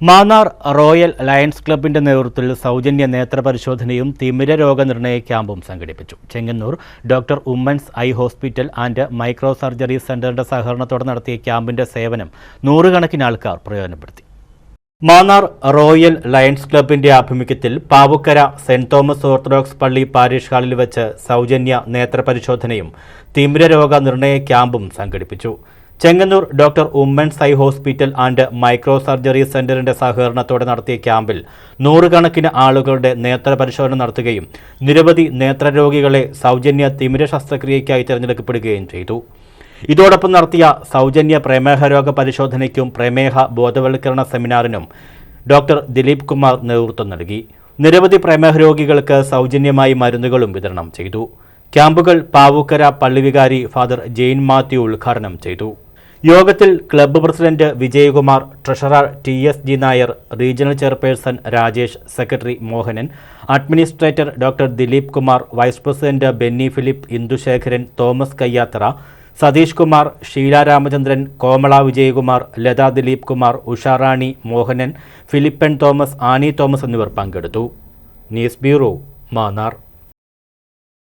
Mannar royal lions ക്ലബിന്റെ നേതൃത്വത്തിൽ സൗജന്യ നേത്ര പരിശോധനയും തിമിര രോഗനിർണയ ക്യാമ്പും സംഘടിപ്പിച്ചു. Chengannur doctor Oommen's eye hospital and micro surgery സെന്ററിന്റെ സഹകരണത്തോടെ നടത്തിയ ക്യാമ്പിന്റെ സേവനം നൂറുകണക്കിന് ആൾക്കാർ പ്രയോജനപ്പെടുത്തി. മാന്നാർ റോയൽ ലയൺസ് ക്ലബിന്റെ ആഭിമുഖ്യത്തിൽ പാവുക്കര സെന്റ് തോമസ് ഓർത്തഡോക്സ് പള്ളി പാരിഷ് ഹാളിൽ വെച്ച് സൗജന്യ നേത്രപരിശോധനയും തിമിര രോഗ നിർണയ ക്യാമ്പും സംഘടിപ്പിച്ചു. Chengannur doctor Oommen's eye hospital and micro surgery സെന്ററിന്റെ സഹകരണത്തോടെ നടത്തിയ ക്യാമ്പിൽ നൂറുകണക്കിന് ആളുകളുടെ നേത്ര പരിശോധന നടത്തുകയും നിരവധി നേത്രരോഗികളെ സൗജന്യ തിമിര ശസ്ത്രക്രിയയ്ക്കായി തിരഞ്ഞെടുക്കപ്പെടുകയും ചെയ്തു. ഇതോടൊപ്പം നടത്തിയ സൗജന്യ പ്രമേഹ രോഗ പരിശോധനയ്ക്കും പ്രമേഹ ബോധവൽക്കരണ സെമിനാറിനും ഡോക്ടർ ദിലീപ് കുമാർ നേതൃത്വം നൽകി. നിരവധി പ്രമേഹ രോഗികൾക്ക് സൗജന്യമായി മരുന്നുകളും വിതരണം ചെയ്തു. ക്യാമ്പുകൾ പാവൂക്കര പള്ളിവികാരി ഫാദർ ജെയിൻ മാത്യു ഉദ്ഘാടനം ചെയ്തു. യോഗത്തിൽ club president Vijayakumar treasurer T S G Nair regional chairperson Rajesh secretary Mohanan administrator doctor Dileep Kumar vice president Benny Philip Indusekharan Thomas Kayyathra Satheesh Kumar Sheela Ramachandran Komala Vijayakumar Latha Dileep Kumar Usharani Mohanan Philippan Thomas Annie Thomas എന്നിവർ പങ്കെടുത്തു. News bureau Mannar.